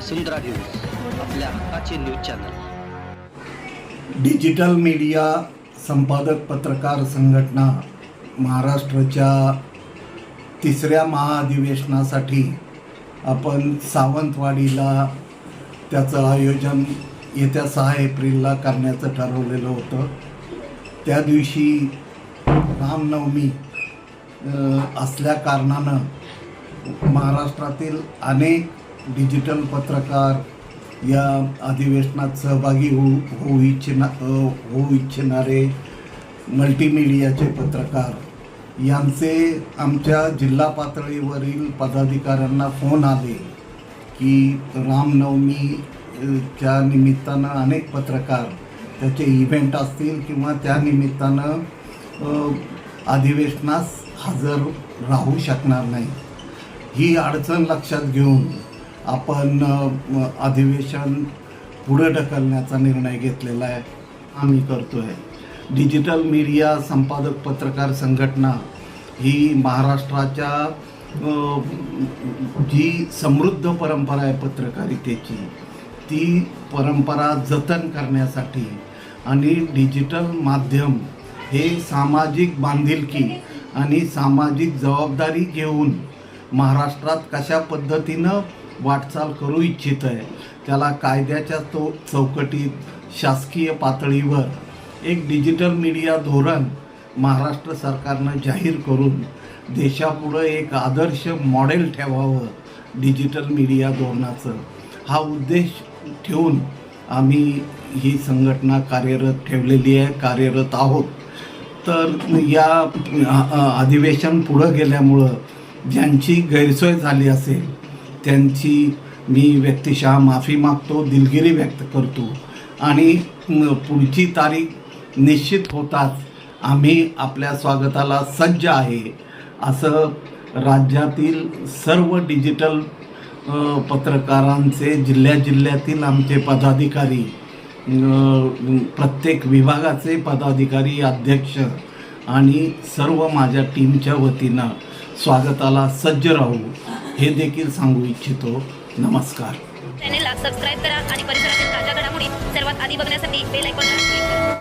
वसुंधरा news आपल्या हक्काचे news channel. Digital media संपादक पत्रकार संघटना महाराष्ट्राच्या तिसऱ्या महाअधिवेशनासाठी आपण सावंतवाडीला त्याचं आयोजन येत्या सहा एप्रिलला करण्याचं ठरवलेलं होतं. त्या दिवशी रामनवमी असल्या कारणानं महाराष्ट्रातील अनेक डिजिटल पत्रकार या अधिवेशनात सहभागी होऊ होऊ इच्छिना होऊ इच्छिणारे मल्टीमीडियाचे पत्रकार. यांचे आमच्या जिल्हा पातळीवरील पदाधिकाऱ्यांना फोन आले की रामनवमीच्या निमित्तानं अनेक पत्रकार त्याचे इव्हेंट असतील किंवा त्या निमित्तानं अधिवेशनास हजर राहू शकणार नाही ही अडचण लक्षात घेऊन आपण अधिवेशन पुढे ढकलण्याचा निर्णय घेतलेला आहे आम्ही करतो आहे डिजिटल मीडिया संपादक पत्रकार संघटना ही महाराष्ट्राच्या जी समृद्ध परंपरा आहे पत्रकारितेची ती परंपरा जतन करण्यासाठी आणि डिजिटल माध्यम हे सामाजिक बांधिलकी आणि सामाजिक जबाबदारी घेऊन महाराष्ट्रात कशा पद्धतीनं वाटचाल करू इच्छित आहे त्याला कायद्याच्या तो चौकटीत शासकीय पातळीवर एक डिजिटल मीडिया धोरण महाराष्ट्र सरकारनं जाहीर करून देशापुढं एक आदर्श मॉडेल ठेवावं डिजिटल मीडिया धोरणाचं. हा उद्देश ठेवून आम्ही ही संघटना कार्यरत ठेवलेली आहे कार्यरत आहोत. तर या अधिवेशन पुढं गेल्यामुळं ज्यांची गैरसोय झाली असेल त्यांची मी व्यक्तिशः माफी मागतो दिलगिरी व्यक्त करतो. आणि पुढची तारीख निश्चित होताच आम्ही आपल्या स्वागताला सज्ज आहे. असं राज्यातील सर्व डिजिटल पत्रकारांचे जिल्ह्या जिल्ह्यातील आमचे पदाधिकारी प्रत्येक विभागाचे पदाधिकारी अध्यक्ष आणि सर्व माझ्या टीमच्या वतीनं स्वागताला सज्ज राहू. हे देखील सांगू इच्छितो. नमस्कार. चॅनेलला सबस्क्राईब करा आणि परिसरातील ताज्या घडामोडी सर्वात आधी बघण्यासाठी बेल आयकॉनला